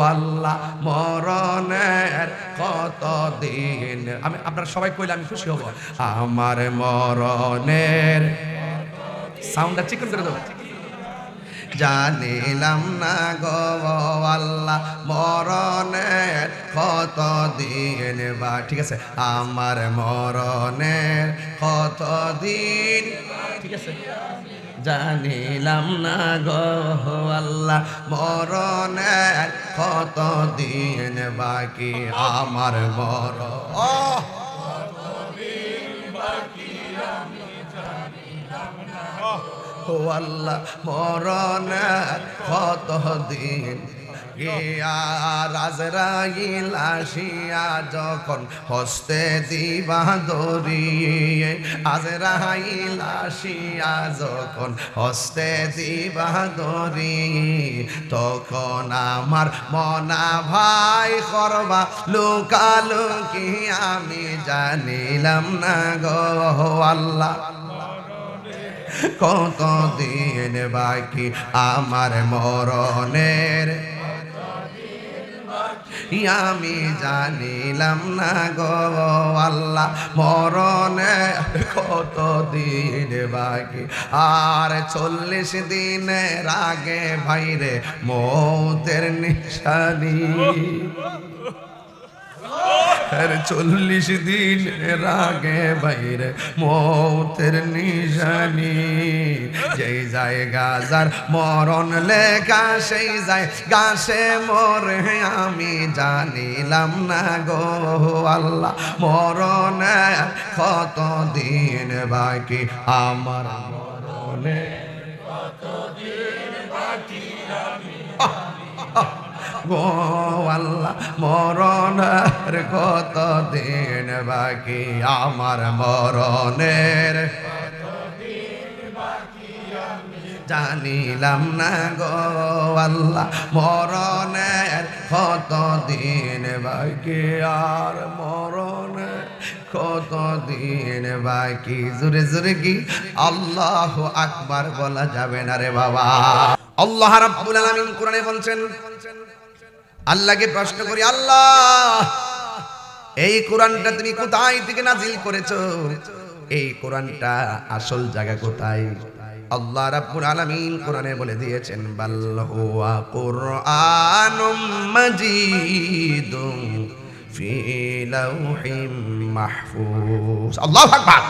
আল্লাহ মরণের কত দিন? আমি আপনারা সবাই কইলে আমি খুশি হব। আমার মরণের সাউন্ডটা চিকন করে দেবো। জানিলাম না গো আল্লাহ মরণের কত দিন বা ঠিক আছে। আমার মরণের কত দিন? ঠিক আছে। জানিলাম না গো আল্লাহ, মরণের কত দিন বাকি আমার মর ও আল্লাহ, মরণের কত দিন গিয়া রাজরাইল আসিয়া যখন হস্তে দিবা দরিয়ে আজরাইল আসিয়া যখন হস্তে দিবা দরি তখন আমার মনা ভাই করবা লুকালুকি আমি জানিলাম না গো আল্লাহ। কত দিন বাকি আমার মরণের আমি জানিলাম না গো আল্লাহ, মরণে কত দিন বাকি? আর চল্লিশ দিনের আগে ভাইরে মৌতের নিশানি। আর চল্লিশ দিন আগে বাইরে মৌতের নিশানি। যেই যায় গাজার মরণ লেখা, সেই যায় গাছে মরে আমি জানিলাম না গো আল্লাহ। মরণ কত দিন বাকি? আমার মরণে গো আল্লাহ, মরণের কত দিন বাকি? আমার মরণের জানিলাম না গো আল্লাহ, মরণের কত দিন বাকি? আর মরণের কত দিন বাকি? জোরে জোরে কি? আল্লাহ আকবার বলা যাবে না রে বাবা। আল্লাহ রাব্বুল আলামিন কোরআনে বলছেন আল্লাহকে প্রশ্ন করি, আল্লাহ, এই কোরআনটা তুমি কোথায় থেকে নাজিল করেছ? এই কোরআনটা আসল জায়গা কোথায়? আল্লাহ রাব্বুল আলামিন কোরআনে বলে দিয়েছেন, বাল হুয়া কুরআনুম মাজিদুম ফি লাউহিম মাহফুজ। আল্লাহু আকবার।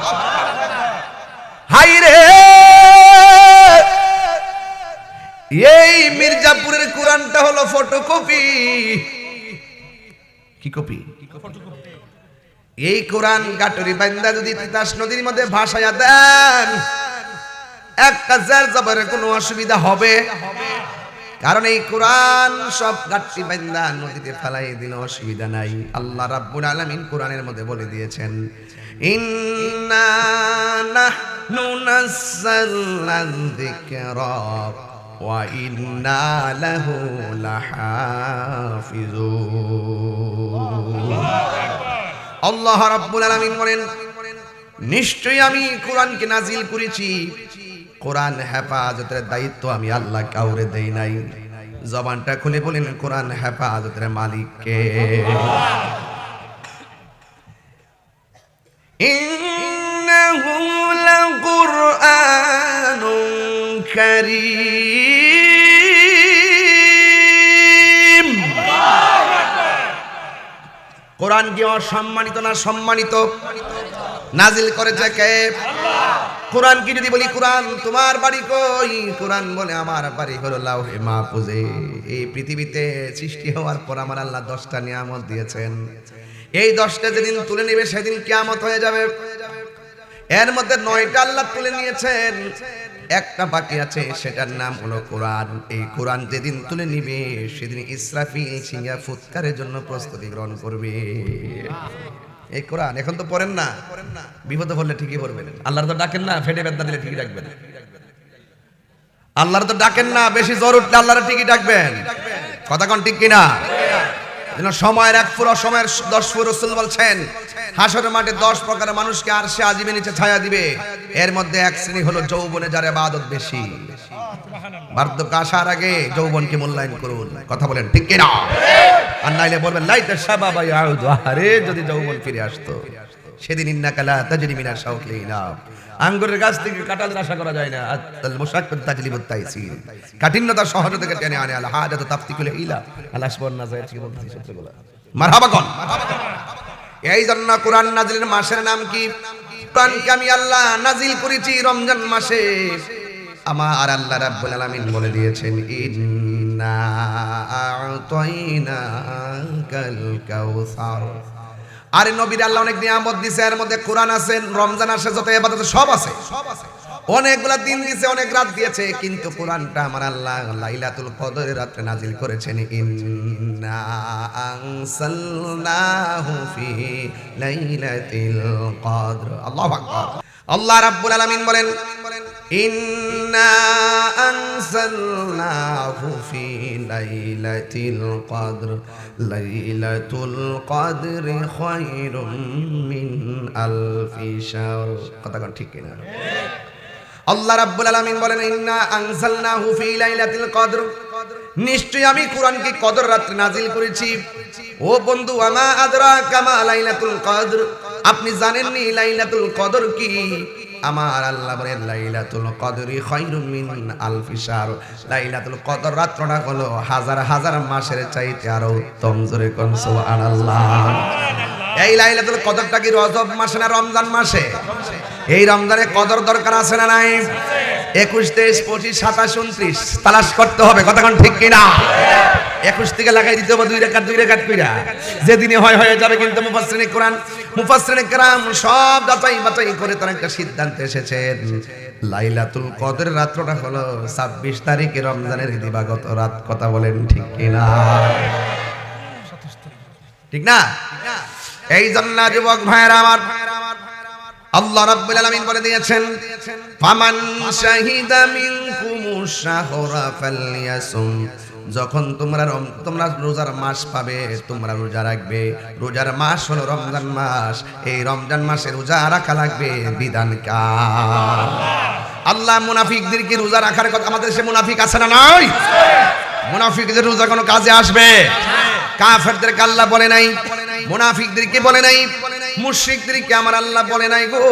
এই মির্জাপুরের কোরআনটা হলো ফটোকপি। কি কপি? এই কোরআন গাটরি বান্দা যদি তিতাস নদীর মধ্যে ভাসায়া দেন, একটা জের জবরের কোনো অসুবিধা হবে। কারণ এই কোরআন সব গাটরি বান্দা নদীতে ফেলাই দিল অসুবিধা নাই। আল্লাহ রাব্বুল আলামিন কোরআনের মধ্যে বলে দিয়েছেন, ইন্না নাহনু নাযালনা যিকরা আলামিন বলেন, নিশ্চয়ই আমি কোরআনকে নাজিল করেছি। কোরআন হেফাজতের দায়িত্ব আমি আল্লাহ কাউরে দেই নাই। জবানটা খুলে বলেন, কোরআন হেফাজতের মালিককে। ইন্নাহু লাকুরআনুন কারীম কোরআন কি অসম্মানিত না সম্মানিত? নাজিল করেছে কে? কোরআন কি যদি বলি, কোরআন তোমার বাড়ি কই? কোরআন বলে, আমার বাড়ি হলো লাউহে মাহফুজে। এই পৃথিবীতে সৃষ্টি হওয়ার পর আমার আল্লাহ দশটা নিয়ামত দিয়েছেন। এই দশটা যেদিন তুলে নেবে, সেদিন কিয়ামত হয়ে যাবে। এর মধ্যে নয়টা আল্লাহ তুলে নিয়েছেন। একটা বাকি আছে, সেটার নাম হলো কোরআন। এই কোরআন যেদিন তুলে নিবে, সেদিন ইসরাফিল সিঙ্গা ফুৎকারের জন্য প্রস্তুতি গ্রহণ করবে। এই কোরআন, এখন তো পড়েন না? বিপদে পড়লে ঠিকই পড়বেন। আল্লাহর তো ডাকেন না, ফেটে বেদনা দিলে ঠিকই ডাকবেন। আল্লাহর তো ডাকেন না, বেশি জ্বর উঠলে আল্লাহর ঠিকই ডাকবেন। কথা কোন ঠিক কিনা? যেন সময়ের এক পুরো সময়ের দশ ফুর রসুল বলছেন হাসরের মাঠে দশ প্রকার মানুষকে আর সে আজিমে নিচে ছায়া দিবে। এর মধ্যে এক শ্রেণি হলো যৌবনে যারা বাদত বেশি। বার্ধক্য আসার আগে যৌবনকে মূল্যায়ন করুন। কথা বলেন, ঠিক কিনা? আর নাইলে বলবেন, লাইতে সাবা ভাই আরে যদি যৌবন ফিরে আসতো। সেদিন ইন্নাকালা তাজরি মিনা শাউকলিনা আঙ্গুরের গাছ থেকে কাঁঠালের আশা করা যায় না। আল মুশাক্কাত তাজলিবুত কাঠিন্যতা টেনে আনে আল হাজাত তাফতিকুল ইলা। আল আসবর কি সূত্রগুলো। মারহাবা কোন। এই জন্য কোরআন নাজিলের মাসের নাম কি? কোরআনকে আমি আল্লাহ নাজিল করেছি রমজান মাসে। আমার আল্লাহ রাব্বুল আলামিন বলে দিয়েছেন, ইন্না আ'তাইনাকাল কাউসার আরে নবীর আল্লাহ অনেক নিয়ামত দিছে, এর মধ্যে কোরআন আছে, রমজান আসে যত ইবাদত সব আছে। অনেকগুলা দিন দিয়েছে অনেক রাত দিয়েছে, কিন্তু কোরআনটা আমার আল্লাহ লাইলাতুল কদরের রাতে নাজিল করেছেন, ইন্না আনসালনাহু ফি লাইলাতিল কদর। আল্লাহু আকবার। আল্লাহ রাব্বুল আলামিন বলেন ইন্না আনসালনাহু ফি লাইলাতিল কদর লাইলাতুল কদরি খায়রুম মিন আলফি শাহর কথা কোন ঠিক কিনা? আল্লাহ রাব্বুল আলামিন বলেন, ইন্না আনজালনাহু ফি লাইলাতিল কদর। নিশ্চয়ই আমি কোরআনকে কদর রাত্রে নাজিল করেছি। ও বন্ধু, আমা আদরা কামা লাইলাতুল কদর? আপনি জানেননি লাইলাতুল কদর কি? আমার আল্লাহ বলেন লাইলাতুল কদরি খায়রুম মিন আলফি শাহর লাইলাতুল কদর রাত্রটা হলো হাজার হাজার মাসের চাইতে আরও উত্তম, জোরে কোন সুবহানাল্লাহ। এই লাইলাতুল কদরটা কি রজব মাসে না রমজান মাসে? এই রমজানে কদর দরকার আছে না নাই? একুশ, তেইশ, পঁচিশ, সাতাশ, উনত্রিশ, তালাশ করতে হবে কতক্ষণ ঠিক কিনা? একুশ থেকে লাগাই দিতে হবে, দুই রেখাত দুই রেখাত কইরা। যেদিনে হয়, হয়ে যাবে কিন্তু মুফাসরিনে কোরআন। মুফাসরিনে কেরাম সব যাচাই বাছাই করে তারা একটা সিদ্ধান্তে এসেছেন। লাইলাতুল কদরের রাত্রটা হলো ছাব্বিশ তারিখে রমজানের দিবাগত রাত, কথা বলেন ঠিক কিনা? ঠিক না? এই জন্য যুবক ভাইয়েরা আমার, আল্লাহ রাব্বুল আলামিন বলে দিয়েছেন, ফামান শাহিদা মিনকুমুশ শাহরা ফালইয়াসুম। যখন তোমরা তোমরা রোজার মাস পাবে, তোমরা রোজা রাখবে। রোজার মাস হলো রমজান মাস। এই রমজান মাসে রোজা রাখা লাগবে, বিধান কার? আল্লাহ মুনাফিকদেরকে রোজা রাখার কথা আমাদের দেশে মুনাফিক আছে না নয় মুনাফিকদের রোজা কোনো কাজে আসবে? কাফেরদেরকে আল্লাহ বলে নাই। মুনাফিকদেরকে বলে নাই। মুশরিকদেরকে আমার আল্লাহ বলে নাই গো।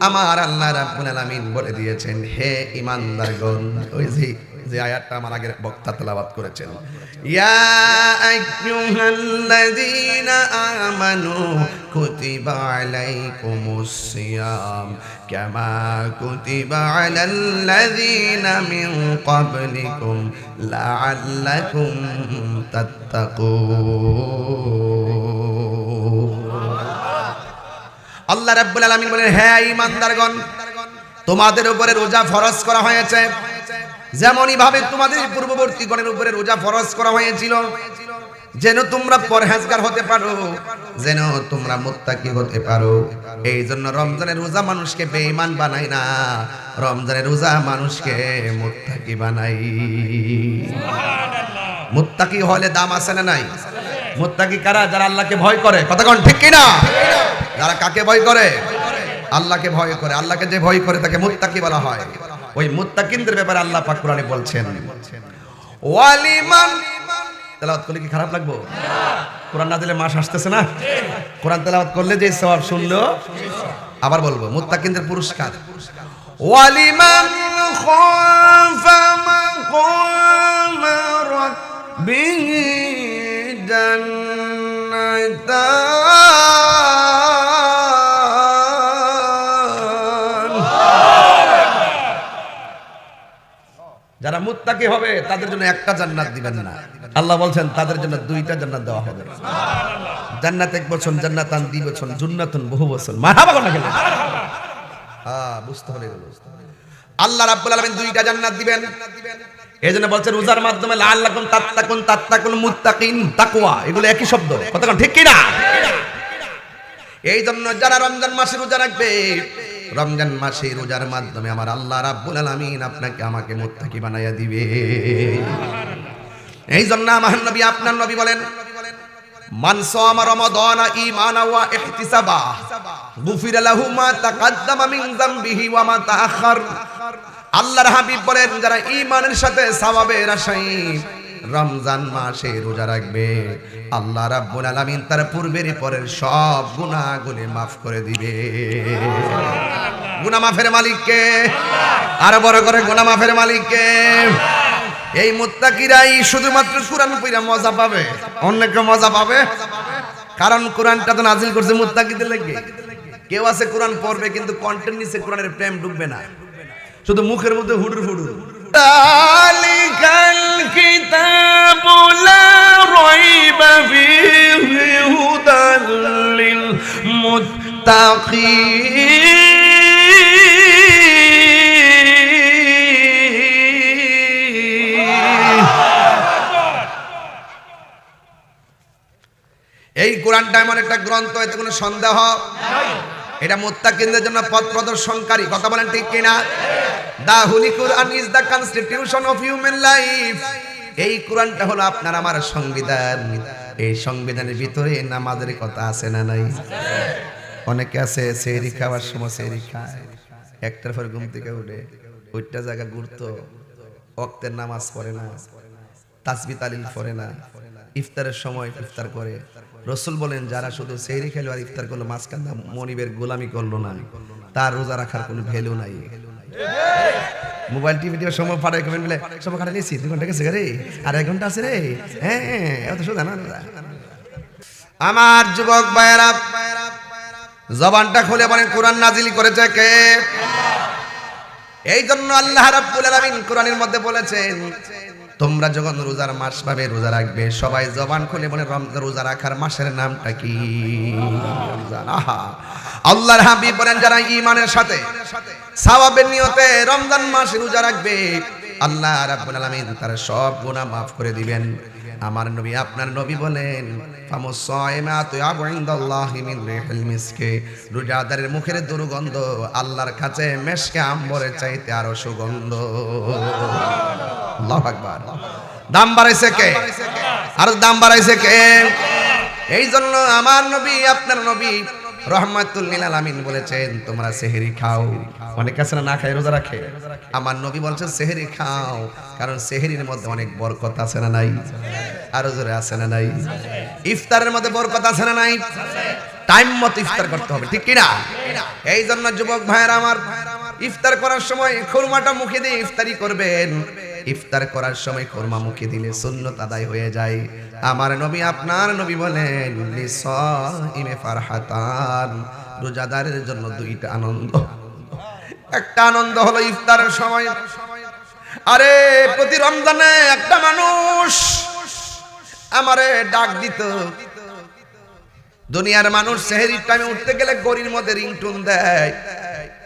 আমার আল্লাহ রাব্বুল আলামিন বলে দিয়েছেন, হে ঈমানদারগণ ওই যে যে আয়াতটা আমার আগের বক্তা তেলাওয়াত করেছেন। ইয়া আমানু মিন আল্লাহ রাব্বুল আলামিন বলেন হ্যাঁ ঈমানদারগণ তোমাদের উপরে রোজা ফরজ করা হয়েছে। যেমনই ভাবে তোমাদের পূর্ববর্তী গণের উপরে রোজা ফরজ করা হয়েছিল, যেন তোমরা পরহেজগার হতে পারো, যেন তোমরা মুত্তাকি হতে পারো। এই জন্য রমজানের রোজা মানুষকে বেঈমান বানায় না, রমজানের রোজা মানুষকে মুত্তাকি বানাই মুত্তাকি হলে দাম আছে না নাই? মুত্তাকি কারা? যারা আল্লাহকে ভয় করে। কতক্ষণ ঠিক কিনা? যারা কাকে ভয় করে? আল্লাহকে ভয় করে। আল্লাহকে যে ভয় করে তাকে মুত্তাকি বলা হয়। ওই মুত্তাকিনদের ব্যাপারে আল্লাহ পাক কোরআনে বলছেন। ওয়ালিমান তেলাওয়াত করলে কি খারাপ লাগবো? কোরআন না দিলে মাস আসতেছে না? কোরআন তেলাওয়াত করলে যে সওয়াব শুনলো আবার বলব মুত্তাকিনদের পুরস্কার। ওয়ালিমান খাফা মাকাম রাব্বিহি জান্নাতান। যারা মুত্তাকি হবে, তাদের জন্য একটা জান্নাত দিবেন না। আল্লাহ বলছেন, তাদের জন্য দুইটা জান্নাত দেওয়া হবে। জান্নাত এক বছর, জান্নাতান দুই বছর, জুন্নাতুন বহু বছর। মারহাবা কোন? গেলে হ্যাঁ বুঝতে হবে। আল্লাহ রাব্বুল আলামিন দুইটা জান্নাত দিবেন। এই জন্য বলছেন রোজার মাধ্যমে লাআল্লাকুম তাত্তাকুন তাত্তাকুন মুত্তাকিন তাকওয়া। এগুলো একই শব্দ। কতক্ষণ ঠিক কি না এই জন্য যারা রমজান মাসে রোজা রাখবে রমজান মাসে রোজার মাধ্যমে আমার আল্লাহ রাব্বুল আলামিন আপনাকে আমাকে মুত্তাকি বানাইয়া দিবে। এই জন্য আমার নবী, আপনার নবী বলেন, মান সামা রমাদানা ঈমানা ওয়া ইহতিসাবা, গুফিরা লাহু মা তাকাদ্দামা মিন যামবিহি ওয়া মা তাআখার আল্লাহর হাবিব বলেন, যারা ইমানের সাথে সওয়াবের আশায় রমজান মাসে রোজা রাখবে। আল্লাহ রাব্বুল আলামিন তার পূর্বের পরের সব গুনাহগুলি মাফ করে দিবে। গুনাহ মাফের মালিককে, আর বড় করে গুনাহ মাফের মালিককে। এই মুত্তাকিরাই শুধুমাত্র কোরআন পড়া মজা পাবে। অন্য কেউ মজা পাবে? কারণ কোরআনটা তো নাজিল করছে মুত্তাকিদের লাগবে কেউ আছে কোরআন পড়বে কিন্তু কন্টেন্ট নিচে কোরআনের প্রেম ঢুকবে না। শুধু মুখের মধ্যে হুডুর হুডুর। কিতাবু লা রাইবা ফীহি হুদাল লিল মুত্তাকিন। এই কোরআনটা এমন একটা গ্রন্থ, এতে কোনো সন্দেহ? এটা মুত্তাকিনদের জন্য পথ প্রদর্শনকারী। কথা বলেন ঠিক কিনা? The holy Quran is the constitution of human life. এই কোরআনটা হলো আপনার আমার সংবিধান। এই সংবিধানের ভিতরে নামাজের কথা আছে না নাই? অনেকে আছে সেহরি খাওয়ার সময় সেহরি খায়। একটার পর ঘুম থেকে উঠে, ওইটা জায়গা অক্তের নামাজ পড়ে না, তাসবি তালিল পড়ে না, ইফতারের সময় ইফতার করে। রসুল বলেন, যারা শুধু সেহরি খেলো আর ইফতার করল, মাঝখান মনিবের গোলামি করল না। তার রোজা রাখার কোনো ভ্যালু নাই। মোবাইল টিভি দিয়ে সময় ফাটাই কমেন্ট বলে, সময় কাটা নিয়েছি দু ঘণ্টা গেছে রে। আর এক ঘণ্টা আছে রে। হ্যাঁ এত সোজা না রোজা। আমার যুবক ভাইয়েরা, জবানটা খুলে বলেন, কোরআন নাজিল করেছে কে? এই জন্য আল্লাহ রাব্বুল আলামিন কোরআনের মধ্যে বলেছেন তোমরা যখন রোজার মাস পাবে, রোজা রাখবে। সবাই জবান খুলে বলে রোজা রাখার মাসের নামটা কি? আহা। আল্লাহর হাবিব বলেন, যারা ইমানের সাথে সাবাবের নিয়তে রমজান মাস রোজা রাখবে, আল্লাহ রাব্বুল আলামিন তার সব গুণা মাফ করে দিবেন। আমার নবী আপনার নবী বলেন রোজাদারের মুখের দুর্গন্ধ আল্লাহর কাছে মেশকে আম্বরের চাইতে আরও সুগন্ধ। আকবার। দাম বাড়াইছে কে? আর দাম বাড়াইছে কে? এই জন্য আমার নবী, আপনার নবী আলামিন বলেছেন, তোমরা সেহরি খাও। অনেক আছে না খায়, রোজা রাখে? আমার নবী বলছেন, সেহরি খাও। কারণ সেহরির মধ্যে অনেক বরকত আছে না নাই? আছে না নাই? ইফতারের মধ্যে বরকত আছে না নাই? টাইম মতো ইফতার করতে হবে, ঠিক এই জন্য যুবক ভাইয়েরা আমার, ইফতার করার সময় খুরমাটা মুখে দিয়ে ইফতারি করবেন। ইফতার করার সময় খুরমা মুখে দিলে সুন্নত আদায় হয়ে যায়। আমার নবী আপনার নবী বলেন, লিসাইমে ফারহাতান রোজাদারের জন্য দুইটা আনন্দ। একটা আনন্দ হলো ইফতারের সময়। আরে, প্রতি রমজানে একটা মানুষ আমারে ডাক দিত। দুনিয়ার মানুষ সেহেরির টাইমে উঠতে গেলে ঘড়ির মধ্যে রিংটোন দেয়।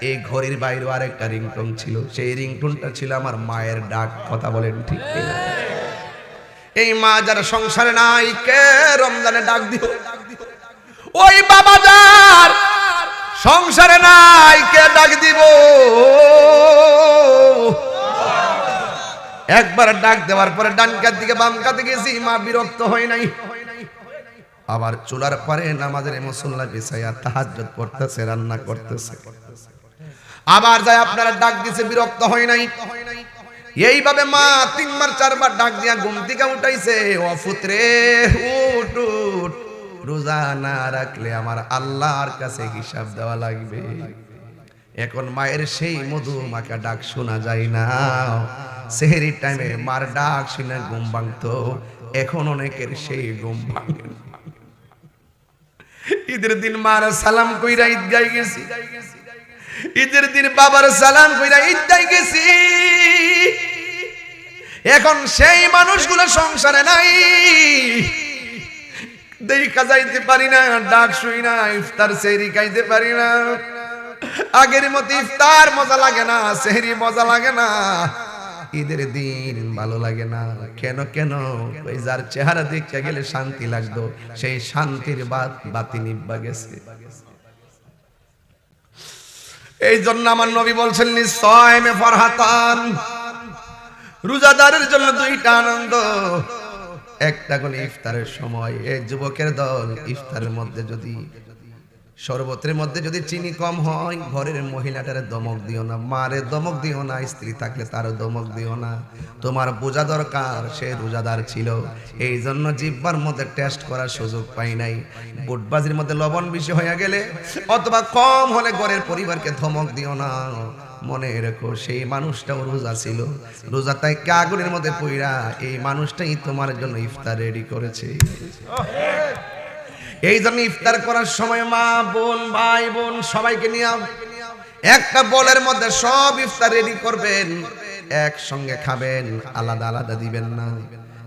এই ঘড়ির বাইরেও আরেকটা রিংটোন ছিল। সেই রিংটোনটা ছিল আমার মায়ের ডাক, কথা বলেন ঠিক কিনা? এই মা যারা সংসারে নাই, কে রমজানে ডাক দিও ওই বাবা যার সংসারে নাই, কে ডাক দিব? একবার ডাক দেওয়ার পরে ডানকার দিকে বাম কাতে গেছি, মা বিরক্ত হয় নাই। আবার চুলার পরে নামাজের মুসল্লা বিছাইয়া তাহাজ্জুদ পড়তেছে রান্না করতেছে। আবার যায় আপনারা ডাক দিছে, বিরক্ত হয় নাই। এইভাবে মা তিনবার, চারবার ডাক দিয়া ঘুম থেকে উঠাইছে ও ফুতরে উঠ উঠ, রোজা না রাখলে আমার আল্লাহর কাছে হিসাব দেওয়া লাগবে। এখন মায়ের সেই মধু মাকে ডাক শোনা যায় না। সেহেরির টাইমে মার ডাক শুনে ঘুম ভাঙতো। এখন অনেকের সেই ঘুম ভাঙে ঈদের দিন মার সালাম কইরা ঈদগায় গেছি। ঈদের দিন বাবার সালাম কইরা ঈদগায় গেছি। এখন সেই মানুষগুলো সংসারে নাই। দেখা যাইতে পারি না, ডাক শুই না, ইফতার সেহরি খাইতে পারি না। আগের মতো ইফতার মজা লাগে না, সেহরি মজা লাগে না। ঈদের দিন ভালো লাগে না। কেন কেন? ওই যার চেহারা দেখতে গেলে শান্তি লাগতো। সেই শান্তির বাত বাতি নিব্বা গেছে। এই জন্য আমার নবী বলছেন নিশ্চয় ফরহাতান। রোজাদারের জন্য দুইটা আনন্দ। একটা কোন ইফতারের সময় এই যুবকের দল ইফতারের মধ্যে যদি শরবতের মধ্যে যদি চিনি কম হয়, ঘরের মহিলাটারে দমক দিও না, মারে দমক দিও না, স্ত্রী থাকলে তারও দমক দিও না। তোমার বোঝা দরকার, সে রোজাদার ছিল। এই জন্য জিব্বার মধ্যে টেস্ট করার সুযোগ পাই নাই। বুটবাজির মধ্যে লবণ বেশি হয়ে গেলে অথবা কম হলে ঘরের পরিবারকে ধমক দিও না। মনে রেখো, সেই মানুষটাও রোজা ছিল। রোজা তাই আগুনের মধ্যে পইরা এই মানুষটাই তোমার জন্য ইফতার রেডি করেছে। এই জন্য ইফতার করার সময় মা, বোন, ভাই, বোন, সবাইকে নিয়ে একটা বলের মধ্যে সব ইফতার রেডি করবেন। একসঙ্গে খাবেন, আলাদা আলাদা দিবেন না।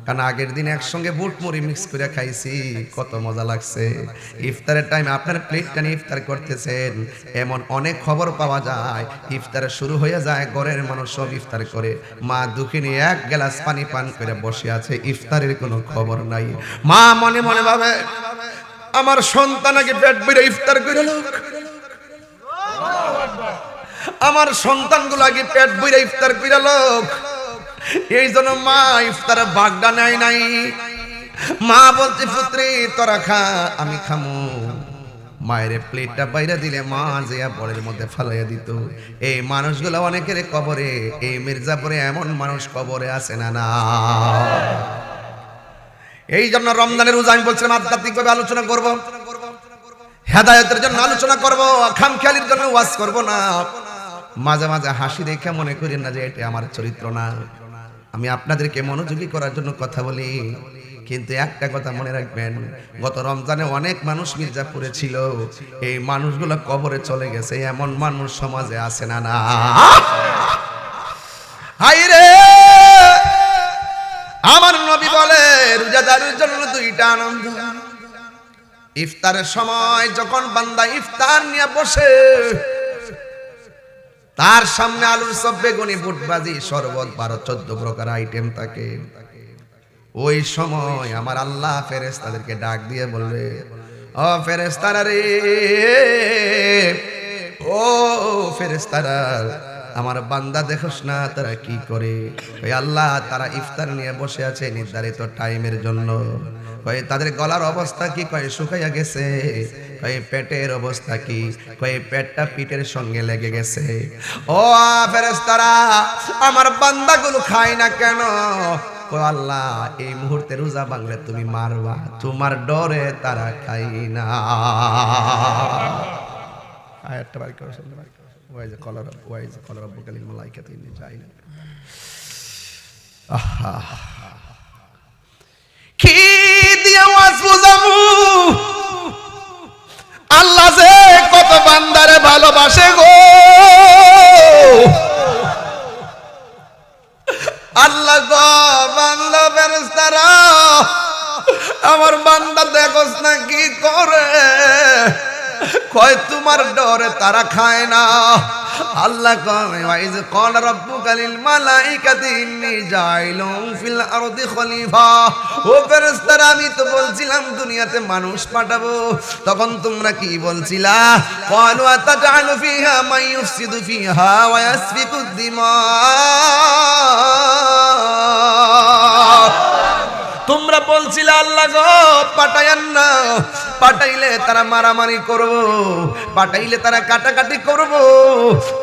কারণ আগের দিন একসঙ্গে বুট মুড়ি মিক্স করে খাইছি, কত মজা লাগছে। ইফতারের টাইম আপনার প্লেটটা নিয়ে ইফতার করতেছেন, এমন অনেক খবর পাওয়া যায়। ইফতার শুরু হয়ে যায়, ঘরের মানুষ সব ইফতার করে। মা দুঃখিনী এক গ্লাস পানি পান করে বসে আছে, ইফতারের কোনো খবর নাই। মা মনে মনে ভাবে আমার সন্তান আগে পেট বেড়ে ইফতার করে লোক আমার সন্তানগুলো আগে পেট বইরা ইফতার কইরা লোক এই জন্য মা ইফতার বাগডা নাই নাই। মা বলছে, পুত্রে, তোরা খা, আমি খামু। মায়ের প্লেটটা বাইরে দিলে মা যেয়া বড়ের মধ্যে ফালাইয়া দিত। এই মানুষগুলো অনেকের কবরে, এই মির্জাপুরে এমন মানুষ কবরে আছে না না? এই জন্য রমজানের রোজা আমি বলছিলাম আধ্যাত্মিকভাবে আলোচনা করব। হেদায়তের জন্য আলোচনা করব, খামখেয়ালির জন্য ওয়াজ করব না। মাঝে মাঝে হাসি দেখে মনে করি না যে এটা আমার চরিত্র না। আমি আপনাদেরকে মনোযোগী করার জন্য কথা বলি। কিন্তু একটা কথা মনে রাখবেন, গত রমজানে অনেক মানুষ মির্জাপুরে ছিল। এই মানুষগুলো কবরে চলে গেছে, এমন মানুষ সমাজে আছে না না। আমার বলে, রোজাদারের জন্য দুইটা আনন্দ। ইফতারের সময় যখন বান্দা ইফতার নিয়ে বসে, তার সামনে আলুর সব বেগুনি, বুটবাজি, শরবত, বারো চোদ্দ প্রকার আইটেম থাকে। ওই সময় আমার আল্লাহ ফেরেস্তাদেরকে ডাক দিয়ে বলবে ও ফেরেস্তারা রে, ও ফেরেস্তারা আমার বান্দা দেখোস না, তারা কি করে? আল্লাহ তারা ইফতার নিয়ে বসে আছে নির্ধারিত টাইমের জন্য। কয়ে তাদের গলার অবস্থা কি? কয়ে শুকাইয়া গেছে। কয়ে পেটের অবস্থা কি? কয়ে পেটটা পিঠের সঙ্গে লেগে গেছে। ও ফেরেস্তারা আমার বান্দাগুলো খায় না কেন? আল্লাহ, এই মুহূর্তে রোজা বাংলে তুমি মারবা, তোমার ডরে তারা খাই না। আয়াতটা বাড়ি করে। শুনতে পারি ওয়াই যে কলার ওয়াই যে কলার বুকালিল মালাইকা যাই আহা কি দিয়ে ওয়াজ বুঝাবো আল্লাহ যে কত বান্দারে ভালোবাসে গো। আল্লাহ গো, বান্দা ফেরেশতারা, আমার বান্দা দেখোস না কি করে? কয় তোমার ডরে তারা খায় না? আল্লাহ কয় ওয়াইজ কল রব্বুকা লিল মালাইকাতি ইন্নী জাইলুম ফিল আরদি খলিফা। ও ফেরেশতারা, আমি তো বলছিলাম দুনিয়াতে মানুষ পাঠাবো। তখন তোমরা কি বলছিলা? ক্বালু আতাজআলু ফিহা মান ইউফসিদু ফিহা ওয়া ইয়াসফিকু দিমা। তোমরা বলছিলে, আল্লাহ গো পাঠাইয়ান না। পাঠাইলে তারা মারামারি করব, পাঠাইলে তারা কাটাকাটি করব।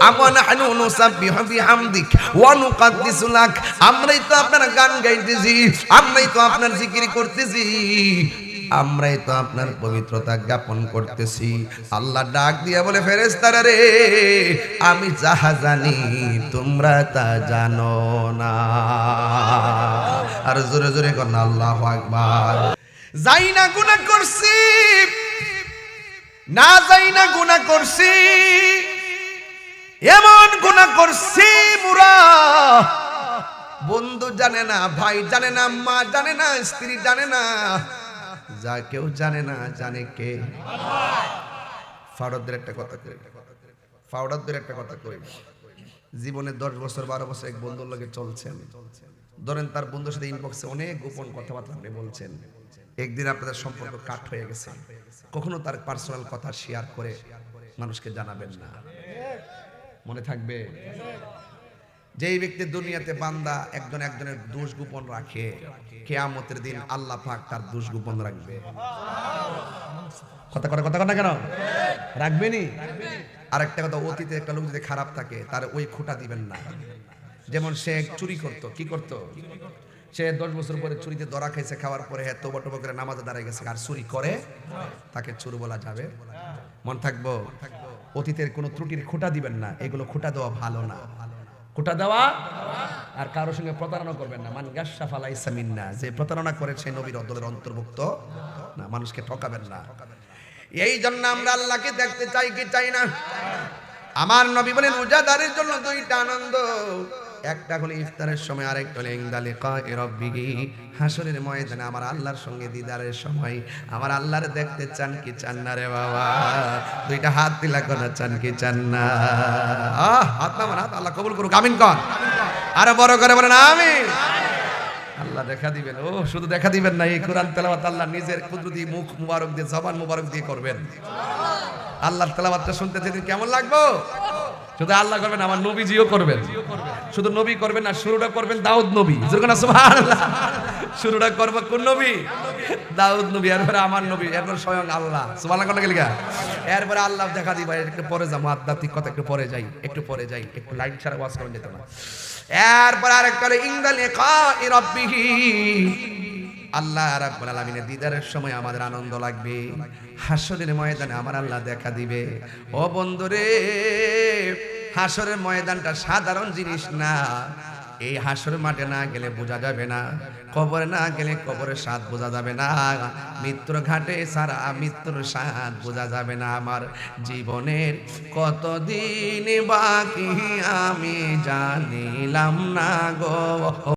আমন হানু নুসাব্বিহু বিহামদিক ওয়া নুকাদ্দিসু লাক। আমরাই তো আপনার গান গাইতেছি, আমরাই তো আপনার জিকির করতেছি, আমরাই তো আপনার পবিত্রতা জ্ঞাপন করতেছি। আল্লাহ ডাক দিয়া বলে ফেরেস্তারা রে, আমি যাহা জানি তোমরা তা জানো না। আর জোরে জোরে না আল্লাহ আকবার। যাই না গুনাহ করছি, না যাই না গুনাহ করছি, এমন গুনাহ করছি মুরা। বন্ধু জানে না, ভাই জানে না, মা জানে না, স্ত্রী জানে না, যা কেউ জানে না, জানে কে। ফাউডারদের একটা কথা কই ফাউডারদের একটা কথা কই। জীবনে দশ বছর, বারো বছর এক বন্ধুর লগে চলছেন। ধরেন তার বন্ধুর সাথে ইনবক্সে অনেক গোপন কথাবার্তা আপনি বলছেন। একদিন আপনাদের সম্পর্ক কাট হয়ে গেছে। কখনো তার পার্সোনাল কথা শেয়ার করে মানুষকে জানাবেন না। মনে থাকবে? যেই ব্যক্তি দুনিয়াতে বান্দা একজন একজনের দোষ গোপন রাখে, কেয়ামতের দিন আল্লাহ পাক তার দোষ গোপন রাখবে। কথা কথা কথা না কেন? রাখবেনি আরেকটা কথা, অতীতে একটা লোক যদি খারাপ থাকে, তার ওই খোটা দিবেন না। যেমন সে চুরি করত, কি করত? সে দশ বছর পরে চুরিতে ধরা খাইছে, খাওয়ার পরে হ্যাঁ তোবা টোবা করে নামাজে দাঁড়ায় গেছে। আর চুরি করে, তাকে চুর বলা যাবে। মন থাকব? অতীতের কোনো ত্রুটির খোটা দিবেন না। এগুলো খোটা দেওয়া ভালো না। খোটা দেওয়া আর কারোর সঙ্গে প্রতারণা করবেন না। মান গাসা ফালাইসা মিন্না। যে প্রতারণা করেছে নবীর দলের অন্তর্ভুক্ত না। মানুষকে ঠকাবেন না। এই জন্য আমরা আল্লাহকে দেখতে চাই কি চাই না? আমার নবী বলেন রোজাদারের জন্য দুইটা আনন্দ। একটা হলে ইফতারের সময়, আরেকটা হলে ইংদালে রব্বিহি। হাসরের ময়দানে আমার আল্লাহর সঙ্গে দিদারের সময়। আমার আল্লাহর দেখতে চান কি চান না রে বাবা? দুইটা হাত দিলা কোনা চান কি চান না? হাত না হাত আল্লাহ কবুল করুক, আমিন কন। আরও বড় করে বলেন, আমিন। আল্লাহ দেখা দিবেন, ও, শুধু দেখা দিবেন না, এই কোরআন তেলাওয়াত আল্লাহ নিজের কুদরতি মুখ মুবারক দিয়ে, জবান মুবারক দিয়ে করবেন। আল্লাহর তেলাওয়াতটা শুনতে যেদিন কেমন লাগবো? শুধু আল্লাহ করবেন, আমার নবীজিও করবেন। শুধু নবী করবেন না, শুরুটা করবেন দাউদ নবী। শুরুটা করব কোন নবী? দাউদ নবী, এরপরে আমার নবী, এরপর স্বয়ং আল্লাহ। সুবহানাল্লাহ এরপরে আল্লাহ দেখা দিবা একটু পরে যাব, আধ্যাত্মিক কথা একটু পরে যাই, একটু পরে যাই, একটু লাইন ছাড়া ওয়াজ করেন যেত না। এরপর আরেকটা ইংদাল ইকাই রাব্বিহি। আল্লাহ রাব্বুল আলামিনের দিদারের সময় আমাদের আনন্দ লাগবে। হাসরের ময়দানে আমার আল্লাহ দেখা দিবে। ও বন্ধুরে, হাসরের ময়দানটা সাধারণ জিনিস না। এই হাসরের মাঠে না গেলে বোঝা যাবে না। কবরে না গেলে কবরের স্বাদ বোঝা যাবে না। মৃত্যুর ঘাটে সারা মৃত্যুর স্বাদ বোঝা যাবে না আমার জীবনের। কতদিন বাকি আমি জানিলাম না গো।